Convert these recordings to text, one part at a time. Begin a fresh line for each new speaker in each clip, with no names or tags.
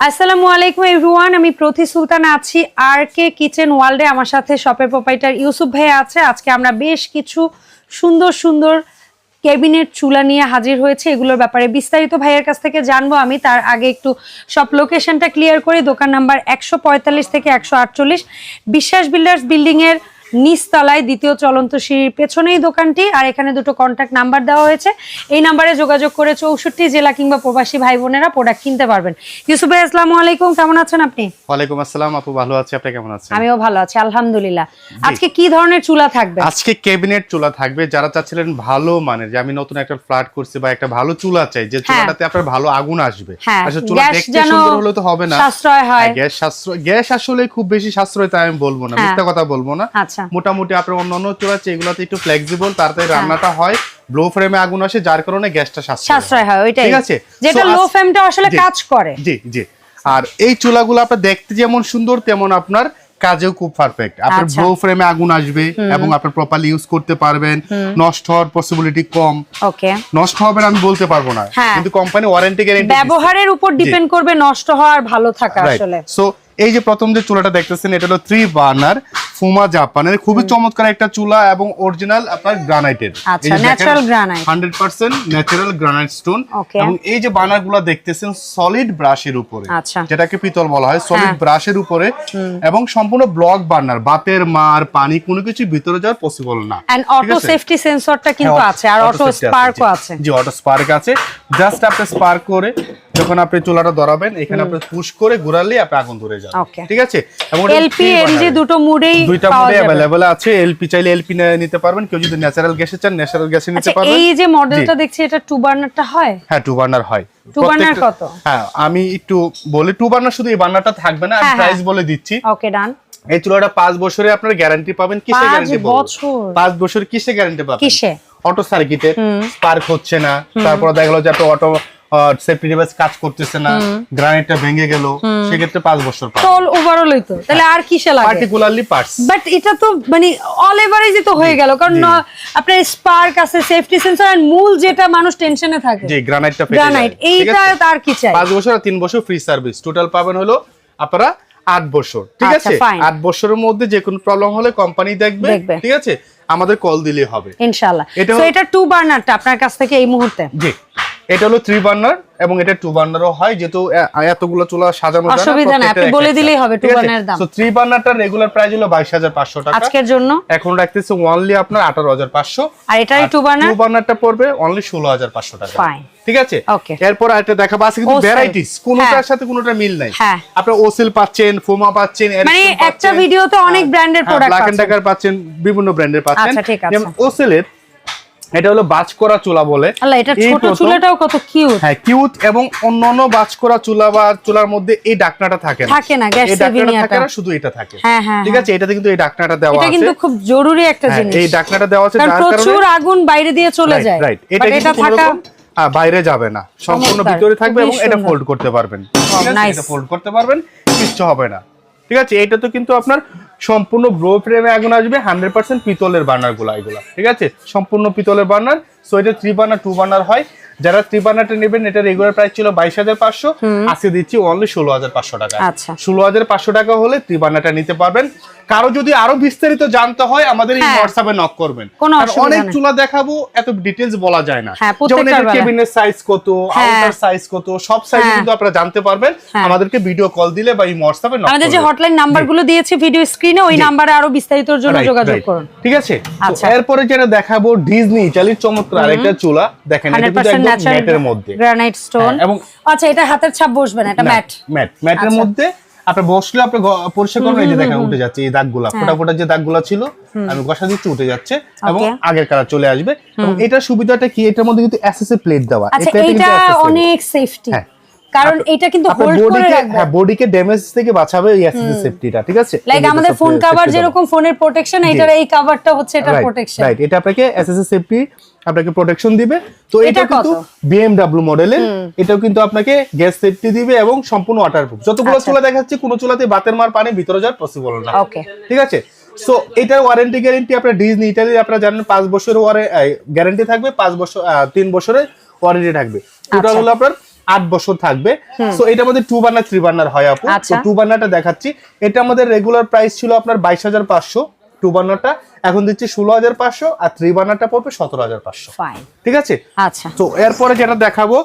আসসালামু আলাইকুম, এভরিওয়ান। আমি প্রতি সুলতান আছি আর কে কিচেন ওয়ার্ল্ডে। আমার সাথে শপের প্রোপাইটার ইউসুফ ভাই আছে। আজকে আমরা বেশ কিছু সুন্দর সুন্দর ক্যাবিনেট চুলা নিয়ে হাজির হয়েছে। এগুলোর ব্যাপারে বিস্তারিত ভাইয়ের কাছ থেকে জানব আমি। তার আগে একটু সব লোকেশনটা ক্লিয়ার করি। দোকান নাম্বার একশো পঁয়তাল্লিশ থেকে একশো আটচল্লিশ। বিশ্বাস বিল্ডার্স বিল্ডিং এর নিচতলায় দ্বিতীয় চলন্ত সিঁড়ির পেছনেই দোকানটি আর এখানে দুটো কন্ট্যাক্ট নাম্বার দেওয়া হয়েছে। এই নাম্বারে যোগাযোগ করে চৌষট্টি জেলা কিংবা প্রবাসী ভাই বোনেরা প্রোডাক্ট কিনতে পারবেন। ইউসুফ ভাই আসসালামু আলাইকুম। কেমন আছেন আপনি?
ওয়ালাইকুম আসসালাম। আপু ভালো আছি। আপনি কেমন আছেন?
আমিও ভালো আছি আলহামদুলিল্লাহ। আজকে কি ধরনের চুলা থাকবে?
আজকে ক্যাবিনেট চুলা থাকবে। যারা চাচ্ছিলেন ভালো মানের যে আমি নতুন একটা ফ্ল্যাট করছি বা একটা ভালো চুলা চাই যে চুলাটাতে আপনার ভালো আগুন আসবে।
হ্যাঁ,
আসলে চুলা দেখতে সুন্দর হলে তো হবে না।
সাশ্রয় হয়।
হ্যাঁ, গ্যাস সাশ্রয় গ্যাস আসলে খুব বেশি সাশ্রয় তাই আমি বলব না।
হ্যাঁ।
মিথ্যা কথা বলব না।
আচ্ছা।
মোটামুটি আপনার অন্যান্য চুলা আছে এগুলোতে একটু ফ্লেক্সিবল তাড়াতাড়ি রান্নাটা হয়। ব্লো ফ্রেমে আগুন আসে যার কারণে গ্যাসটা সাশ্রয় হয়।
হয় ওইটাই।
ঠিক আছে?
যেটা লো ফ্লেমটা আসলে কাজ করে।
জি জি। আর এই চুলাগুলো আপনার দেখতে যেমন সুন্দর তেমন আপনার কাজেও খুব পারফেক্ট আপনার
আচ্ছা।
ব্লো ফ্রেমে আগুন আসবে এবং আপনার প্রপারলি ইউজ করতে পারবেন। নষ্ট হওয়ার পসিবিলিটি কম।
ওকে।
নষ্ট হবে না আমি বলতে পারব না।
হ্যাঁ।
কিন্তু কোম্পানি ওয়ারেন্টি গ্যারেন্টি
ব্যবহারের উপর ডিপেন্ড করবে নষ্ট হওয়ার ভালো থাকা আসলে।
সো এই যে প্রথম যে চুলাটা দেখতেছেন এটা হলো থ্রি বার্নার ফুমা জাপানের খুবই চমৎকার একটা চুলা এবং অরিজিনাল আপনার গ্রানাইটের। Hundred percent natural granite stone এবং এই যে বার্নারগুলা দেখতেছেন সলিড ব্রাশের উপরে।
আচ্ছা।
যেটাকে পিতল বলা হয় সলিড
হ্যাঁ।
ব্রাশের উপরে। এবং সম্পূর্ণ ব্লক বার্নার বাতের মার পানি কোনো কিছু ভিতরে যাওয়ার পসিবল না।
And auto? সেফটি সেন্সরটা কিন্তু
হ্যাঁ,
আছে আর অটো স্পার্কও আছে
জি। অটো স্পার্ক আছে। জাস্ট আপনি স্পার্ক করে যখন আপনি চুলাটা ধরাবেন এখানে আপনি পুশ করে ঘোরালেই আপনি আগুন ধরে যাবে। ঠিক আছে? এবং
এলপি এলজি দুটো মুডেই পাওয়া
মোডে অ্যাভেলেবল আছে। এলপি চাইলে এলপি নিতে পারবেন। কেউ যদি ন্যাচারাল গ্যাসে চান ন্যাচারাল গ্যাসে নিতে
আচ্ছা
পারবেন।
এই যে মডেলটা দেখছি এটা টু বার্নারটা হয়?
হ্যাঁ টু বার্নার হয়।
Burner
প্রত্যেকটা-
কত?
হ্যাঁ আমি একটু বলি টু বার্নার শুধু এই বার্নারটা থাকবে না আমি
হ্যাঁ,
প্রাইস
হ্যাঁ।
বলে দিচ্ছি।
ওকে ডান
এই চুলাটা পাঁচ বছরে আপনার গ্যারান্টি পাবেন কিসে গ্যারান্টি
বছর?
পাঁচ বছর কিসে গ্যারান্টি পাবেন?
কিসে?
অটো সার্কিটে স্পার্ক হচ্ছে না। তারপর দেখা গেলো যে অটো সেফটি ডিভাইস কাজ করতেছে না গ্রানাইটটা ভেঙে গেল সেক্ষেত্রে পাঁচ বছর পাবেন
ওভারঅলই তো। তাহলে আর কিসে লাগে?
পার্টিকুলারলি পার্টস
বাট এটা তো মানে অল এভারেজই তো হয়ে গেল কারণ আপনার স্পার্ক আছে সেফটি সেন্সর আর মূল যেটা মানুষ টেনশনে থাকে।
যে গ্রানাইটটা ফেটে
গ্রানাইট এইটা
আছে?
তার কি চাই?
পাঁচ বছর আর তিন বছর ফ্রি সার্ভিস টোটাল পাবেন হলো আপনারা আট বছর। ঠিক
আচ্ছা,
আছে. আট বছরের মধ্যে যে কোনো প্রবলেম হলে কোম্পানি দেখবে। ঠিক আছে? আমাদের কল দিলে হবে।
ইনশাআল্লাহ।
এটা
তো এটা টু বার্নারটা আপনার কাছ থেকে এই মুহূর্তে।
জি। এটা হলো থ্রি বার্নার এবং এটা টু বার্নারও হয় যেহেতু এতগুলো চুলা সাজানো না,
অসুবিধা নাই, আপনি বলে দিলেই হবে
ঠিক আছে?
দাম।
So, থ্রি বার্নারটার রেগুলার প্রাইস হলো বাইশ হাজার পাঁচশো টাকা
আজকের জন্য
এখন রাখতেছে অনলি আপনার আঠারো হাজার পাঁচশো
আর এটারই two burner?
টু বার্নারটা পড়বে অনলি ষোলো হাজার পাঁচশো টাকা
Fine.
ঠিক আছে. এরপর একটা দেখাবো আছে কিন্তু। ভ্যারাইটিস কোনোটার
হ্যাঁ।
সাথে কোনোটা মিল নাই
হ্যাঁ।
আপনার ওসেল পাচ্ছেন ফোমা পাচ্ছেন
মানে একটা
পাচ্ছেন,
ভিডিওতে অনেক ব্র্যান্ডের এর
হ্যাঁ,
product
Black and
পাচ্ছেন।
বিভিন্ন ব্র্যান্ডের পাচ্ছেন
আচ্ছা, ঠিক আছে।
যেমন ওসেলের এটা হলো বাজ করা চুলা বলে।
আল্লাহ এটা ছোট চুলাটাও কত কিউট
হ্যাঁ কিউট এবং অন্যান্য বাজ করা চুলা বা চুলার মধ্যে এই ডাকনাটা থাকে না।
থাকে না, gas
এই থাকে না শুধু এটা থাকে।
হ্যাঁ, হ্যাঁ,
ঠিক আছে? এটাতে কিন্তু এই ডাকনাটা দেওয়া
এটা কিন্তু খুব জরুরি একটা জিনিস।
এই ডাকনাটা দেওয়া আছে
কারণ
যার
প্রচুর আগুন বাইরে দিয়ে চলে যায়।
রাইট এটা কিন্তু
থাকা
বাইরে যাবে না। সম্পূর্ণ ভিতরে থাকবে এবং এটা। ফোল্ড করতে পারবেন। আছে? এটা ফোল্ড করতে পারবেন কিচ্ছু হবে না। ঠিক আছে? এটা তো কিন্তু আপনার সম্পূর্ণ ব্রো ফ্রেমে আগুন আসবে হান্ড্রেড পার্সেন্ট পিতলের বার্নারগুলো এগুলো এগুলা, ঠিক আছে? সম্পূর্ণ পিতলের বার্নার সো এটা থ্রি বার্নার টু বার্নার হয় যারা থ্রি বার্নারটা নেবেন এটা রেগুলার প্রাইস ছিল বাইশ হাজার পাঁচশো আজকে দিচ্ছি অনলি ষোলো হাজার পাঁচশো টাকা
আচ্ছা।
ষোলো হাজার পাঁচশো টাকা হলে থ্রি বার্নারটা নিতে পারবেন কারও যদি আরও বিস্তারিত জানতে হয় আমাদের এই
হ্যাঁ।
হোয়াটসঅ্যাপে নক করবেন অনেক চুলা দেখাবো এত ডিটেলস বলা যায় না
হ্যাঁ,
যেমন
বেলায়।
কেবিনের সাইজ কত
হ্যাঁ।
আউটার সাইজ কত সব সাইজ
হ্যাঁ।
কিন্তু আপনারা জানতে পারবেন
হ্যাঁ।
আমাদেরকে ভিডিও কল দিলে বা এই হোয়াটসঅ্যাপে নক
আমাদের যে হটলাইন নাম্বারগুলো দিয়েছি ভিডিও স্ক্রিনে ওই। নাম্বারে আরও বিস্তারিতর জন্য যোগাযোগ করুন
ঠিক আছে
আচ্ছা।
এরপরে যেটা দেখাবো ডিজনি ইটালির চমৎকার আরেকটা চুলা। দেখেন এটা কিন্তু একদম ম্যাটের মধ্যে।
গ্রানাইট স্টোন
হ্যাঁ, এবং-
আচ্ছা এটা হাতের ছাপ বসবে না এটা ম্যাট
ম্যাট। ম্যাটের
আচ্ছা।
মধ্যে আপনি বসলে আপনি পরিষ্কার করবেন এই যে দেখেন উঠে যাচ্ছে এই দাগগুলা
হ্যাঁ।
ফোটা ফোটা যে দাগগুলা ছিল আমি ঘষা দিচ্ছি উঠে যাচ্ছে এবং আগের কালার চলে আসবে। এবং এটার সুবিধাটা কি? এটার মধ্যে কিন্তু এসএসএ প্লেট দেওয়া। এটা কিন্তু
অনেক সেফটি
হ্যাঁ।
কারণ এটা কিন্তু হোল্ড করে রাখবে।
হ্যাঁ বডিকে ড্যামেজ থেকে বাঁচাবে এই অ্যাসেসরি সেফটিটা ঠিক আছে?
লাইক আমাদের ফোন কভার যেরকম ফোনের প্রোটেকশন এটার এই কভারটা হচ্ছে এটার প্রোটেকশন
রাইট এটা আপনাকে এসএসএস সেফটি আপনাকে প্রোটেকশন দিবে। তো
এটা
কিন্তু? বিএমডব্লিউ মডেলের এটাও কিন্তু আপনাকে গ্যাস সেফটি দিবে এবং সম্পূর্ণ ওয়াটারপ্রুফ যতগুলো
আচ্ছা।
চুলা দেখাচ্ছে কোনো চুলাতে বাতের মার পানি ভিতরে যাওয়ার পসিবল না।
ওকে
ঠিক আছে? সো এটার ওয়ারেন্টি গ্যারেন্টি আপনার ডিজনি ইটালির আপনারা জানেন পাঁচ বছরের গ্যারেন্টি থাকবে পাঁচ বছর তিন বছরের ওয়ারেন্টি থাকবে। টোটাল
আচ্ছা।
হলো আপনার আট বছর থাকবে। তো এটার মধ্যে টু বার্নার থ্রি বার্নার হয় আপু।
আচ্ছা।
টু বার্নারটা দেখাচ্ছি। এটা আমাদের রেগুলার প্রাইস ছিল আপনার বাইশ হাজার পাঁচশো। টু বার্নারটা এখন দিচ্ছি ষোলো হাজার পাঁচশো আর থ্রি বার্নারটা পড়বে সতেরো হাজার পাঁচশো। ঠিক আছে?
আচ্ছা।
তো এরপরে যেটা দেখাবো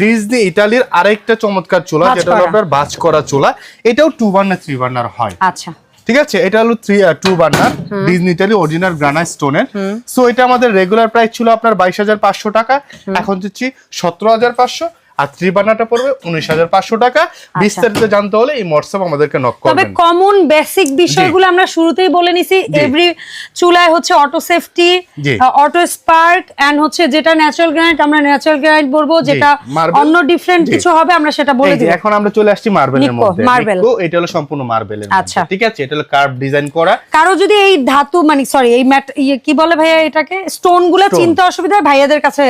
ডিজনি ইটালির আরেকটা চমৎকার চুলা যেটা আপনার বাজ করা চুলা। এটাও টু বার্নার থ্রি বার্নার হয়।
আচ্ছা।
ঠিক আছে? এটা হলো three two burner Disney Italy original granite স্টোনের সো এটা আমাদের রেগুলার প্রাইস ছিল আপনার বাইশ হাজার পাঁচশো টাকা। এখন দিচ্ছি সতেরো হাজার পাঁচশো। আর থ্রি পড়বে উনিশ হাজার পাঁচশো টাকা। বিস্তারিত জানতে হলে এই হোয়াটসঅ্যাপ আমাদেরকে নক
তবে কমন বেসিক বিষয়গুলো আমরা শুরুতেই বলে নিছি। এভরি চুলায় হচ্ছে auto safety auto spark and হচ্ছে যেটা ন্যাচারাল গ্রানাইট আমরা ন্যাচারাল গ্রানাইট বলব যেটা অন্য ডিফারেন্ট কিছু হবে আমরা সেটা বলে দিব।
এখন আমরা চলে আসছি মার্বেলের মধ্যে। নিক্কো, এটা হলো সম্পূর্ণ মার্বেলের
আচ্ছা।
ঠিক আছে? এটা হলো কার্ভ ডিজাইন করা।
কারও যদি এই ধাতু মানে সরি এই ম্যাট ইয়ে কি বলে ভাইয়া এটাকে?
স্টোনগুলো।
চিনতে অসুবিধা ভাইয়াদের কাছে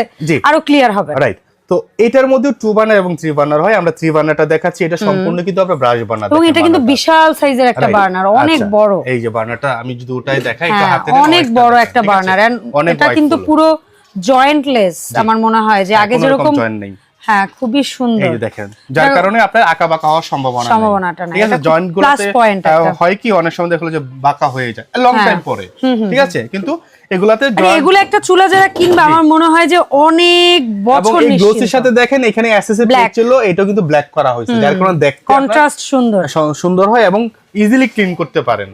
আরও ক্লিয়ার হবে।
রাইট তো এটার মধ্যে টু বার্নার এবং থ্রি বার্নার হয় আমরা থ্রি বার্নারটা দেখাচ্ছি এটা সম্পূর্ণ কিন্তু আমরা ব্রাশ বার্নার
এবং এটা কিন্তু বিশাল সাইজের একটা বার্নার অনেক বড়
আচ্ছা, এই যে বার্নারটা আমি যদি ওটাই দেখাই একটু
হ্যাঁ
হাতে নিয়ে
অনেক বড় একটা? বার্নার এটা কিন্তু পুরো জয়েন্টলেস আমার মনে হয় যে আগে যেরকম
joint নেই।
হ্যাঁ খুবই
এই
সুন্দর
যে দেখেন যার কারণে আপনার আঁকা বাঁকা হওয়ার সম্ভাবনা নেই।
সম্ভাবনাটা নাই।
ঠিক আছে জয়েন্ট গুলোতে হয় কি অনেক সময় দেখল যে বাঁকা হয়ে যায় লং
হ্যাঁ।
টাইম পরে ঠিক আছে কিন্তু এগুলাতে
এগুলো একটা চুলা যারা কিনবে আমার মনে হয় যে অনেক বছর
এই গ্লোসের সাথে দেখেন এখানে এসএসএ। প্লেট ছিল এটাও কিন্তু ব্ল্যাক করা হয়েছে যার কারণে দেখতে
কন্ট্রাস্ট সুন্দর।
সুন্দর হয় এবং ইজিলি ক্লিন করতে পারেন।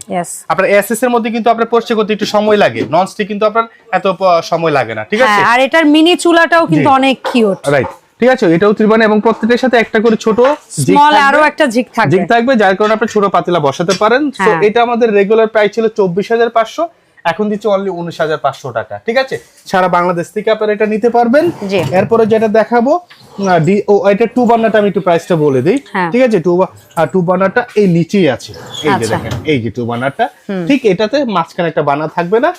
আপনার এসএস এর মধ্যে কিন্তু আপনার পরিষ্কার করতে একটু সময় লাগে নন স্টিক কিন্তু আপনার এত সময় লাগে না ঠিক আছে?
হ্যাঁ আর এটার মিনি চুলাটাও কিন্তু অনেক কিউট
রাইট ঠিক আছে এটাও ত্রিবান এবং প্রত্যেকটার সাথে একটা করে ছোট
স্মল আরও একটা ঝিক থাকবে।
জিগ থাকবে যার কারণে আপনি ছোট পাতিলা বসাতে পারেন। তো
হ্যাঁ।
এটা আমাদের রেগুলার প্রাইস ছিল চব্বিশ হাজার পাঁচশো। এখন দিচ্ছে অনলি উনিশ হাজার পাঁচশো টাকা ঠিক আছে? সারা বাংলাদেশ থেকে আপনারা এটা নিতে পারবেন। এরপরে যেটা দেখাবো ও এটা টু বার্নারটা আমি একটু প্রাইসটা বলে দিই
হ্যাঁ।
ঠিক আছে? টু টু বার্নারটা এই নিচেই আছে। এই যে
আচ্ছা।
দেখেন এই যে টু বার্নারটা ঠিক এটাতে মাঝখানে একটা বার্নার থাকবে না।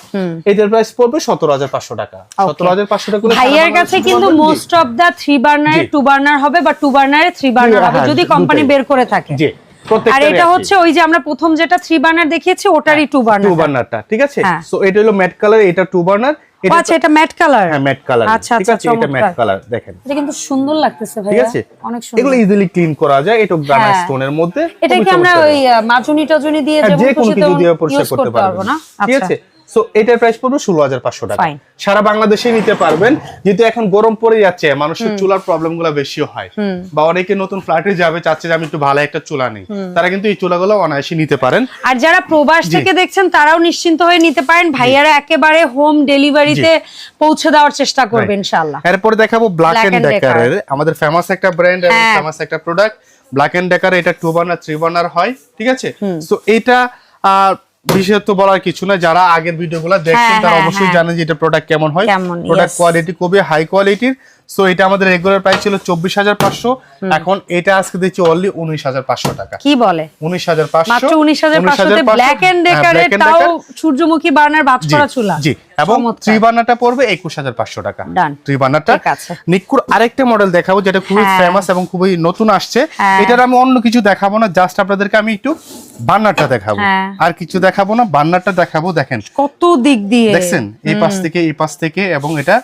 এটার প্রাইস পড়বে সতেরো হাজার পাঁচশো টাকা। সতেরো হাজার পাঁচশো টাকা
ভাইয়ার কাছে কিন্তু most of the three burner two burner হবে বা টু বার্নারে থ্রি বার্নার হবে
হ্যাঁ,
যদি কোম্পানি বের করে থাকে। আর এটা হচ্ছে ওই যে আমরা প্রথম যেটা থ্রি বার্নার দেখিয়েছি ওটারই টু
টু।
বার্নার
বার্নারটা ঠিক আছে?
হ্যাঁ।
সো এটা হলো ম্যাট কালার এটা টু বার্নার এটা
আচ্ছা এটা ম্যাট কালার
হ্যাঁ ম্যাট কালার
আচ্ছা
ঠিক
আচ্ছা
আছে? এটা ম্যাট কালার দেখেন।
এটা কিন্তু সুন্দর লাগতেছে
ঠিক আছে?
অনেক
এগুলো ইজিলি ক্লিন করা যায় এটা গ্রানাইট
হ্যাঁ।
স্টোনের মধ্যে।
এটা কি আমরা ওই মাচুনি মাজুনি টাজুনি দিয়ে
হ্যাঁ,
যেমন খুশি তেমন
দিয়ে করতে পারব
না?
ঠিক
আচ্ছা।
আছে? সো এটার প্রাইস পড়বে ষোলো হাজার পাঁচশো টাকা। সারা বাংলাদেশে নিতে পারবেন। যেহেতু এখন গরম পড়ে যাচ্ছে মানুষের চুলার প্রবলেমগুলো বেশি হয়। বা অনেকে নতুন ফ্ল্যাটে যাবে চাচ্ছে যে আমি একটু ভালো একটা চুলা নেই। তারা কিন্তু এই চুলাগুলো অনায়াসে নিতে পারেন।
আর যারা প্রবাস থেকে দেখছেন তারাও নিশ্চিন্ত হয়ে নিতে পারেন। ভাইয়ারা একেবারে হোম ডেলিভারিতে পৌঁছে দেওয়ার চেষ্টা করবে ইনশাআল্লাহ।
এরপরে দেখাবো ব্ল্যাক এন্ড ডেকারের আমাদের ফেমাস একটা ব্র্যান্ড এবং
হ্যাঁ।
ফেমাস একটা প্রোডাক্ট ব্ল্যাক এন্ড ডেকার এটা টু বার্নার থ্রি বার্নার হয় ঠিক আছে? সো এটা আহ, বিশেষত বলার কিছু না যারা আগের ভিডিওগুলো দেখছেন
হ্যাঁ,
তারা
হ্যাঁ,
অবশ্যই
হ্যাঁ।
জানেন যে এটা প্রোডাক্ট কেমন হয়। প্রোডাক্ট কোয়ালিটি খুবই হাই কোয়ালিটির সো এটা আমাদের রেগুলার প্রাইস ছিল চব্বিশ হাজার পাঁচশো। এখন এটা আজকে দিচ্ছি অনলি উনিশ হাজার পাঁচশো টাকা।
কি বলে?
উনিশ হাজার পাঁচশো
মাত্র উনিশ হাজার ব্ল্যাক এন্ড ডেকারে তাও সূর্যমুখী বার্নার বাজ করা চুলা।
জি এবং। থ্রি বার্নারটা পড়বে একুশ হাজার পাঁচশো টাকা।
Done.
থ্রি বার্নারটা নিকুর আরেকটা মডেল দেখাবো যেটা খুবই
হ্যাঁ।
ফেমাস এবং খুবই নতুন আসছে।
হ্যাঁ।
এটার আমি অন্য কিছু দেখাবো না জাস্ট আপনাদেরকে আমি একটু বার্নারটা দেখাবো।
হ্যাঁ।
আর কিছু দেখাবো না বার্নারটা দেখাবো দেখেন।
কত দিক দিয়ে।
দেখছেন? এই পাশ থেকে এই পাশ থেকে এবং এটা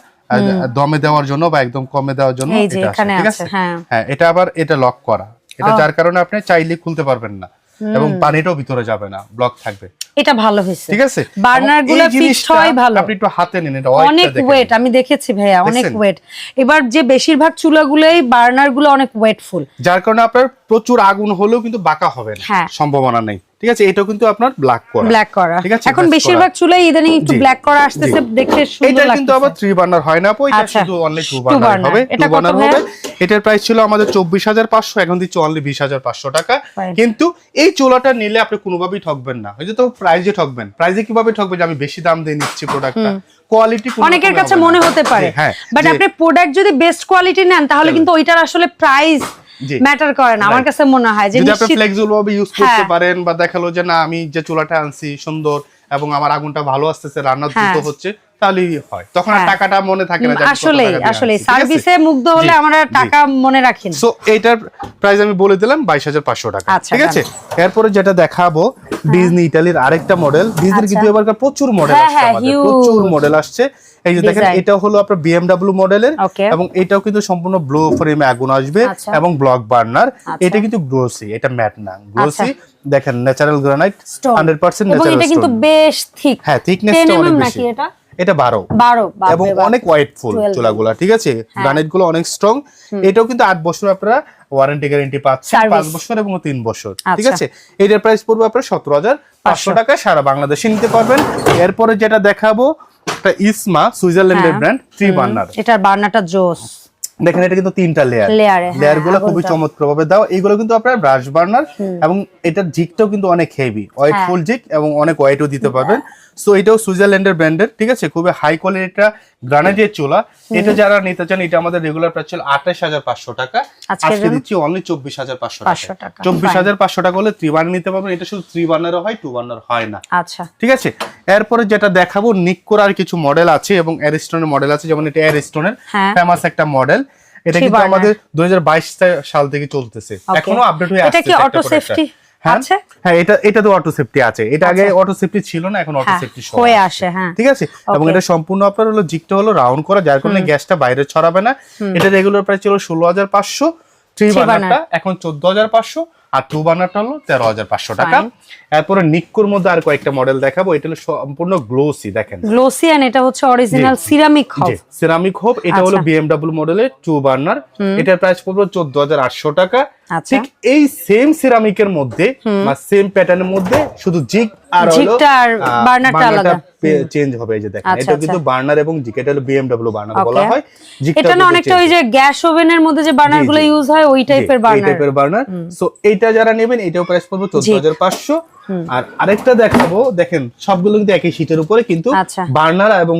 দমে দেওয়ার জন্য বা একদম কমে দেওয়ার জন্য এটা
আছে
ঠিক
আছে, হ্যাঁ।
হ্যাঁ এটা আবার এটা লক করা। এটা যার কারণে আপনি চাইলে খুলতে পারবেন না। এবং পানিটাও ভিতরে যাবে না ব্লক থাকবে।
এটা ভালো হয়েছে।
ঠিক আছে?
বার্নারগুলো হয় ভালো।
আপনি একটু হাতে নিন এটা
অনেক ওয়েট আমি দেখেছি ভাইয়া অনেক ওয়েট এবার যে বেশিরভাগ চুলাগুলোই বার্নারগুলো অনেক ওয়েটফুল
যার কারণে আপনার প্রচুর আগুন হলেও কিন্তু বাঁকা হবে না
হ্যাঁ।
সম্ভাবনা নেই। ঠিক আছে? এটাও কিন্তু আপনার ব্ল্যাক করা।
ব্ল্যাক করা।
ঠিক আছে?
এখন বেশিরভাগ চুলাই ইদানিং একটু ব্ল্যাক করা আসতেছে
জি।
দেখতে সুন্দর
এটা কিন্তু আবার থ্রি বার্নার হয় না আপু। এটা
আচ্ছা।
শুধু অনলি টু বার্নার হবে। টু বার্নার হবে। এটার প্রাইস ছিল আমাদের চব্বিশ হাজার পাঁচশো এখন দিচ্ছে অনলি বিশ হাজার পাঁচশো টাকা। কিন্তু এই চুলাটা নিলে আপনি কোনোভাবেই ঠকবেন না। হয়তো তো প্রাইজে ঠকবেন। প্রাইজে কীভাবে ঠকবেন যে আমি বেশি দাম দিয়ে নিচ্ছি প্রোডাক্টটা কোয়ালিটি
অনেকের কাছে মনে হতে পারে।
হ্যাঁ
বাট আপনি প্রোডাক্ট যদি বেস্ট কোয়ালিটি নেন তাহলে কিন্তু ওইটার আসলে প্রাইস। ম্যাটার করে না। আমার কাছে মনে হয় যে
আপনি ফ্লেক্সিবল ভাবে ইউজ করতে
হ্যাঁ।
পারেন বা দেখাল যে না আমি যে চুলাটা আনছি সুন্দর এবং আমার আগুনটা ভালো আসতেছে রান্না দ্রুত
হ্যাঁ।
হচ্ছে তাহলেই হয়। তখন
হ্যাঁ।
টাকাটা মনে থাকে না যে আমি কত
আসলে আসলে
আনছি, ঠিক আছে?
সার্ভিসে মুগ্ধ হলে আমরা টাকা মনে রাখি না।
সো এইটার প্রাইস আমি বলে দিলাম বাইশ হাজার পাঁচশো টাকা
আচ্ছা,
ঠিক আছে? এরপরে যেটা দেখাবো ডিজনি ইটালির আরেকটা মডেল ডিজনির
আচ্ছা।
কিন্তু এবার প্রচুর মডেল
হ্যাঁ,
আসছে
হ্যাঁ,
আমাদের প্রচুর মডেল আসছে। এই যে দেখেন এটা হলো আপনার বিএমডব্লিউ মডেলের. এবং এটাও কিন্তু সম্পূর্ণ ব্লো ফ্রেমে আগুন আসবে
আচ্ছা।
এবং ব্লক বার্নার। এটা কিন্তু গ্লোসি এটা ম্যাট না। গ্লোসি দেখেন ন্যাচারাল গ্রানাইট
Stone।
100%
এবং
ন্যাচারাল
এটা কিন্তু বেশ ঠিক
হ্যাঁ
10
থিকনেসটা অনেক বেশি।
এটা?
এটা 12
বারো
এবং অনেক ওয়াইট ফুল
12
চুলাগুলা ঠিক আছে?
হ্যাঁ।
গ্রানাইটগুলো অনেক স্ট্রং এটাও কিন্তু আট বছর আপনারা ওয়ারেন্টি গ্যারেন্টি পাচ্ছেন পাঁচ বছর। এবং তিন বছর ঠিক
আচ্ছা।
আছে? এটার প্রাইস পড়বে আপনার সতেরো হাজার পাঁচশো টাকা সারা বাংলাদেশে নিতে পারবেন। এরপরে যেটা দেখাবো একটা ইসমা সুইজারল্যান্ডের
হ্যাঁ।
ব্র্যান্ড থ্রি বার্নার
এটার বার্নারটা জোস।
দেখেন এটা কিন্তু তিনটা লেয়ার
হ্যাঁ,
লেয়ারগুলো খুবই চমৎকার ভাবে দাও। এগুলো কিন্তু আপনার ব্রাশ বার্নার এবং এটার জিকটাও কিন্তু অনেক হেভি ওয়াইট
হ্যাঁ।
ফুল জিক এবং অনেক হোয়াইটও দিতে পারবেন। সো এটাও সুইজারল্যান্ডের ব্র্যান্ডের ঠিক আছে? খুবই হাই কোয়ালিটিটা গ্রানাইটের চুলা। এটা যারা নিতে চান এটা আমাদের রেগুলার প্রাইস ছিল আঠাশ হাজার পাঁচশো টাকা। আজকে দিচ্ছি অনলি চব্বিশ হাজার পাঁচশো
টাকা।
চব্বিশ. হাজার পাঁচশো টাকা হলে থ্রি বার্নার নিতে পারবেন। এটা শুধু থ্রি বার্নারও হয় টু বার্নার হয় না।
আচ্ছা।
ঠিক আছে? এরপরে যেটা দেখাবো নিক্কোর আর কিছু মডেল আছে এবং এয়ারস্টোনের মডেল আছে। যেমন এটা এয়ারস্টোনের
হ্যাঁ।
ফেমাস একটা মডেল এটা কিন্তু আমাদের দু হাজার বাইশ সাল থেকে চলতেছে। এখনও আপডেট হয়ে আসছে এটা
কি auto safety? আছে?
হ্যাঁ এটা এটা তো অটো সেফটি আছে। এটা আগে
আচ্ছা।
অটো সেফটি ছিল না এখন অটো
হ্যাঁ
সেফটি
হয়ে আসে হ্যাঁ।
ঠিক আছে? এবং এটা সম্পূর্ণ আপনার হলো জিকটা হলো রাউন্ড করা যার কারণে গ্যাসটা বাইরে ছড়াবে না। এটা রেগুলার প্রাইস ছিল ষোলো হাজার পাঁচশো থ্রি
Three
বার্নারটা এখন চোদ্দ হাজার পাঁচশো। আর টু বার্নারটা হলো তেরো হাজার পাঁচশো টাকা। এরপরে নিক্কোর মধ্যে আর কয়েকটা মডেল দেখাবো। এটা হলো সম্পূর্ণ গ্লোসি দেখেন।
গ্লোসি এন্ড এটা হচ্ছে original ceramic hob
ceramic hob এটা হলো
আচ্ছা।
বিএমডব্লিউ মডেলের টু বার্নার এটার প্রাইস পড়বে চোদ্দ হাজার আটশো টাকা।
আচ্ছা।
ঠিক এই সেম সিরামিকের মধ্যে বা সেম প্যাটার্নের মধ্যে শুধু জিগ আর হলো
জিগটা আর বার্নারটা আলাদা।
চেঞ্জ হবে এই যে দেখেন।
আচ্ছা,
এটা কিন্তু বার্নার এবং জিগ এটা হলো বিএমডব্লিউ বার্নার বলা হয়।
এটা না অনেকটা ওই যে গ্যাস ওভেনের মধ্যে যে
বার্নারগুলো
ইউজ হয় ওই টাইপের
এই
বার্নার
টাইপের বার্নার সো এইটা যারা নেবেন এটাও প্রাইস পড়বে চোদ্দ হাজার পাঁচশো। আর আরেকটা দেখাবো দেখেন সবগুলো কিন্তু একই শীটের উপরে কিন্তু
আচ্ছা।
বার্নার এবং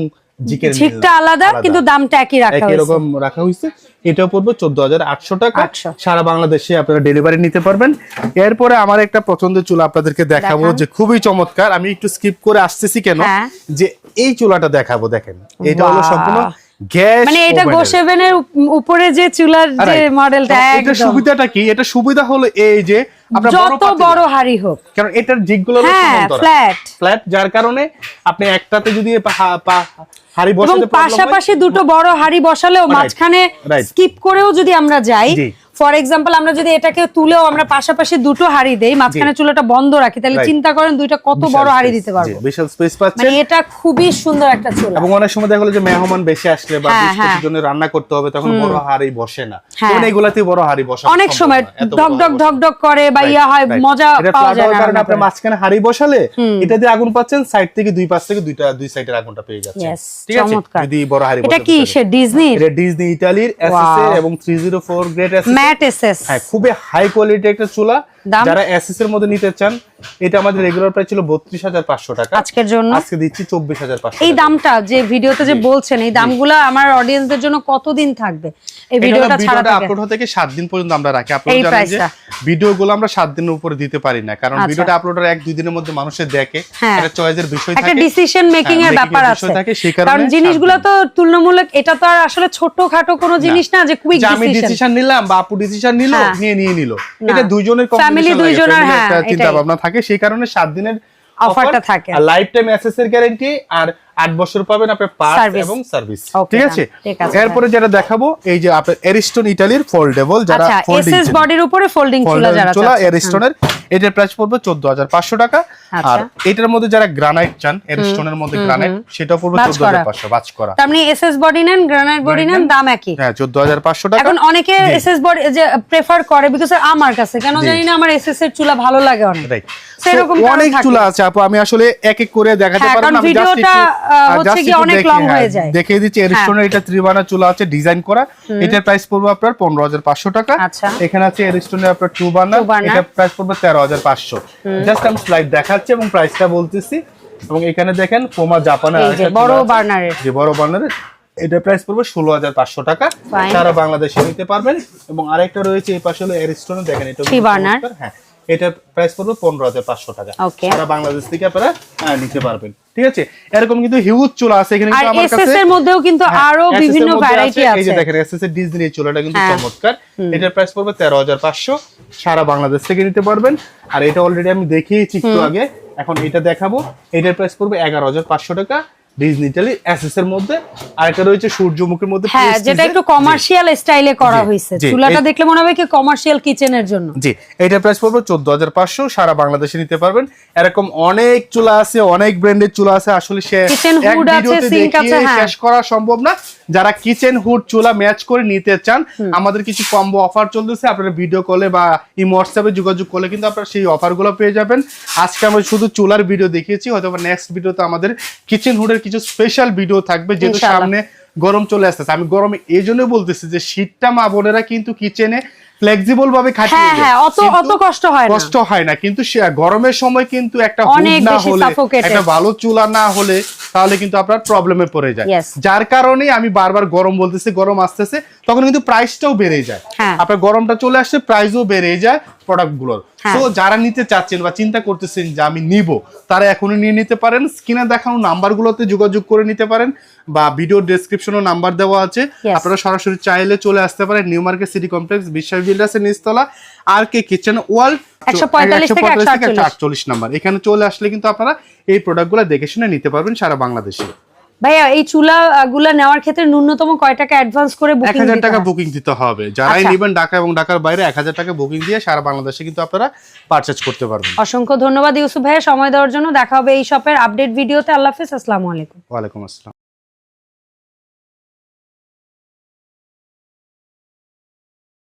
ঝিকটা আলাদা কিন্তু দামটা একই রাখা হয়েছে।
রকম রাখা হয়েছে। এটাও পড়বে চোদ্দ হাজার আটশো টাকা।
800
সারা বাংলাদেশে আপনারা ডেলিভারি নিতে পারবেন। এরপরে আমার একটা পছন্দের চুলা আপনাদেরকে দেখাবো যে খুবই চমৎকার। আমি একটু স্কিপ করে আসতেছি কেন?
হ্যাঁ।
যে এই চুলাটা দেখাবো দেখেন। এটা হলো সম্পূর্ণ গ্যাস
মানে এটা গোসেভেনের উপরে যে চুলার যে
Right.
মডেলটা
এটা সুবিধাটা কি? এটা সুবিধা হলো এই যে
যত বড় হাড়ি হোক।
কারণ এটার জিগগুলো
ফ্ল্যাট
ফ্ল্যাট যার কারণে আপনি একটাতে যদি হাড়ি বসাতে
পাশাপাশি দুটো বড় হাড়ি বসালেও মাঝখানে স্কিপ করেও যদি আমরা যাই। ফর এক্সাম্পল আমরা যদি এটাকে তুলেও আমরা পাশাপাশি দুটো হাড়ি দেই মাঝখানে চুলাটা বন্ধ রাখি তাহলে চিন্তা করেন দুইটা কত বড় হাড়ি দিতে পারব।
বিশাল স্পেস
মানে
পাচ্ছেন
এটা খুবই সুন্দর একটা চুলা।
এবং অনেক সময় দেখা গেলো যে মেহমান বেশি আসলে বা
হ্যাঁ,
বিশ
হ্যাঁ।
জনের রান্না করতে হবে তখন বড় হাড়ি বসে না।
হ্যাঁ।
তখন এগুলাতে বড় হাড়ি বসা
অনেক সময় ঢক ঢক ঢক ঢক করে বা ইয়া হয় মজা পাওয়া যায় না
কারণে আপনি মাঝখানে হাড়ি বসালে এটা দিয়ে আগুন পাচ্ছেন সাইড থেকে দুই পাশ থেকে দুইটা দুই সাইডের আগুনটা পেয়ে
Yes,
ঠিক আছে? যদি বড় হাড়ি
এটা কি সে ডিজনি
এটা ডিজনি ইতালির এসএস
Wow.
এবং 304 গ্রেড এসএস
ম্যাট এসএস
হ্যাঁ খুবই হাই কোয়ালিটি একটা চুলা। যারা এসএস এর মধ্যে নিতে চান এটা আমাদের রেগুলার প্রাইস ছিল বত্রিশ হাজার পাঁচশো টাকা।
আজকের জন্য?
আজকে দিচ্ছি চব্বিশ হাজার পাঁচশো
এই দামটা যে ভিডিওতে যে বলছেন এই দামগুলা আমার অডিয়েন্সদের জন্য কতদিন থাকবে? এই ভিডিওটা ছাড়া থেকে।
আপলোড হতে থেকে সাত দিন পর্যন্ত আমরা রাখি। আপনারা জানেন যে ভিডিওগুলো আমরা সাত দিনের উপরে দিতে পারি না কারণ
আচ্ছা।
ভিডিওটা আপলোডের এক দুই দিনের মধ্যে মানুষের দেখে
হ্যাঁ।
একটা চয়েসের বিষয়
একটা ডিসিশন মেকিং এর ব্যাপার আছে।
থাকে, কারণে
জিনিসগুলো তো তুলনামূলক এটা তো আর আসলে ছোটখাটো কোনো জিনিস না যে কুইক
আমি
ডিসিশন
ডিসিশন নিলাম বা আপু ডিসিশন নিল
হ্যাঁ।
নিয়ে নিয়ে নিল এটা দুইজনের ফ্যামিলি
দুইজনের, হ্যাঁ,
চিন্তা ভাবনা থাকে সেই কারণে সাত দিনের
Offer-টা থাকে।
আর লাইফ টাইম অ্যাসেসের গ্যারান্টি আর আট বছর পাবেন আপনার পার্টস এবং সার্ভিস ঠিক আছে? এরপরে যেটা দেখাবো এই যে আপনার এরিস্টন ইটালির ফোল্ডেবল যারা
আচ্ছা
ফোল্ডিং
এসএস বডির উপরে ফোল্ডিং চুলা যারা
চুলা এরিস্টনের এটার প্রাইস পড়বে চোদ্দ হাজার পাঁচশো টাকা।
আচ্ছা।
আর এটার মধ্যে যারা গ্রানাইট চান এরিস্টনের মধ্যে গ্রানাইট সেটা পড়বে
বাজ
চোদ্দ হাজার
করা।
পাঁচশো বাজ করা।
তার মানে এসএস বডি নেন গ্রানাইট বডি নেন দাম একই।
হ্যাঁ চোদ্দ হাজার পাঁচশো টাকা।
এখন অনেকে এসএস বডি যে প্রেফার করে বিকজ আমার কাছে কেন। জানি না আমার এসএস এর চুলা ভালো লাগে অনেক।
অনেক চুলা আছে আপু আমি আসলে এক এক করে দেখাতে
হ্যাঁ,
পারব না আমি just
হচ্ছে
একটু
অনেক long
হ্যাঁ,
হয়ে যায়।
দেখিয়ে দিচ্ছি এরিস্টনের এটা থ্রি বানা চুলা আছে ডিজাইন করা। এটার প্রাইস পড়বে আপনার পনেরো হাজার পাঁচশো টাকা।
আচ্ছা।
এখানে আছে এরিস্টনের আপনার টু এটা প্রাইস পড়বে তেরো হাজার পাঁচশো। জাস্ট আমি স্লাইড দেখাচ্ছি এবং প্রাইসটা বলতেছি। এবং এখানে দেখেন পোমা জাপানের
বড় বার্নারের
যে বড় বার্নারের এটা প্রাইস পড়বে ষোলো হাজার পাঁচশো টাকা। সারা বাংলাদেশে নিতে পারবেন। এবং আরেকটা রয়েছে এই পাশে হলো এরিস্টনে দেখেন এটা হ্যাঁ এটা প্রাইস পড়বে পনেরো হাজার পাঁচশো টাকা। সারা বাংলাদেশ থেকে আপনারা নিতে পারবেন। ঠিক আছে? এরকম কিন্তু হিউজ চুলা আছে এখানে কিন্তু আমার কাছে
এর মধ্যেও কিন্তু
হ্যাঁ, আরও
বিভিন্ন ভ্যারাইটি আছে।
এই যে দেখেন এসএস এর ডিজনি চুলাটা কিন্তু
হ্যাঁ।
চমৎকার। এটার প্রাইস পড়বে তেরো হাজার পাঁচশো। সারা বাংলাদেশ থেকে নিতে পারবেন। আর এটা অলরেডি আমি দেখিয়েছি একটু আগে। এখন এটা দেখাবো। এটার প্রাইস পড়বে এগারো হাজার পাঁচশো টাকা। অ্যাসেস এর মধ্যে আরেকটা রয়েছে সূর্যমুখীর মধ্যে
হ্যাঁ যেটা একটু কমার্শিয়াল স্টাইলে করা হয়েছে চুলাটা দেখলে মনে হবে কি কমার্শিয়াল কিচেনের জন্য?
জি এটার প্রাইস পড়বে চোদ্দ হাজার পাঁচশো সারা বাংলাদেশে নিতে পারবেন। এরকম অনেক চুলা আছে অনেক ব্র্যান্ডের চুলা আছে আসলে সে এক ভিডিওতে দেখিয়ে
হ্যাঁ।
শেষ করা সম্ভব না। যারা কিচেন হুড চুলা ম্যাচ করে নিতে চান আমাদের কিছু কম্বো অফার চলতেছে। আপনারা ভিডিও কলে বা ইমো হোয়াটসঅ্যাপে যোগাযোগ করলে কিন্তু আপনারা সেই অফারগুলো পেয়ে যাবেন। আজকে আমরা শুধু চুলার ভিডিও দেখিয়েছি হয়তো নেক্সট ভিডিওতে আমাদের কিচেন হুডের কিছু স্পেশাল ভিডিও থাকবে যেহেতু সামনে গরম চলে আসতেছে। আমি গরমে এই জন্য বলতেছি যে শীতটা মা বোনেরা কিন্তু কিচেনে ফ্লেক্সিবল ভাবে খাটিয়ে
হ্যাঁ হ্যাঁ অত অত কষ্ট হয় না।
কষ্ট হয় না। কিন্তু গরমের সময় কিন্তু একটা হুড না হলে একটা ভালো চুলা না হলে তাহলে কিন্তু আপনার প্রবলেমে পড়ে যায়। যার কারণে আমি বারবার গরম বলতেছি গরম আসতেছে তখন কিন্তু প্রাইসটাও বেড়ে যায়।
হ্যাঁ।
আপনার গরমটা চলে আসছে প্রাইসও বেড়ে যায় প্রোডাক্টগুলোর
হ্যাঁ।
তো যারা নিতে চাচ্ছেন বা চিন্তা করতেছেন যে আমি নিব তারা এখনই নিয়ে নিতে পারেন। স্ক্রিনে দেখানো নাম্বারগুলোতে যোগাযোগ করে নিতে পারেন। বা ভিডিও ডেসক্রিপশনও নাম্বার দেওয়া আছে। আপনারা সরাসরি চাইলে চলে আসতে পারেন নিউ মার্কেট সিটি কমপ্লেক্স বিশ্বাস বিল্ডার্সের নিচতলা আর কে কিচেন ওয়াল
145 থেকে 148
আটচল্লিশ। নাম্বার এখানে চলে আসলে কিন্তু আপনারা এই প্রোডাক্টগুলো দেখে শুনে নিতে পারবেন সারা বাংলাদেশে।
ভাইয়া এই চুলা গুলা নেওয়ার ক্ষেত্রে ন্যূনতম কয় টাকা অ্যাডভান্স করে বুকিং
হাজার টাকা বুকিং দিতে হবে। যারাই
আচ্ছা।
নেবেন ঢাকা এবং ঢাকার বাইরে এক হাজার টাকা বুকিং দিয়ে সারা বাংলাদেশে কিন্তু আপনারা পারচেজ করতে পারবেন।
অসংখ্য ধন্যবাদ ইউসুফ ভাইয়া। সময় দেওয়ার জন্য দেখা হবে এই শপের আপডেট ভিডিওতে আল্লাহ হাফিজ। আসসালামু আলাইকুম।
ওয়ালাইকুম আসসালাম।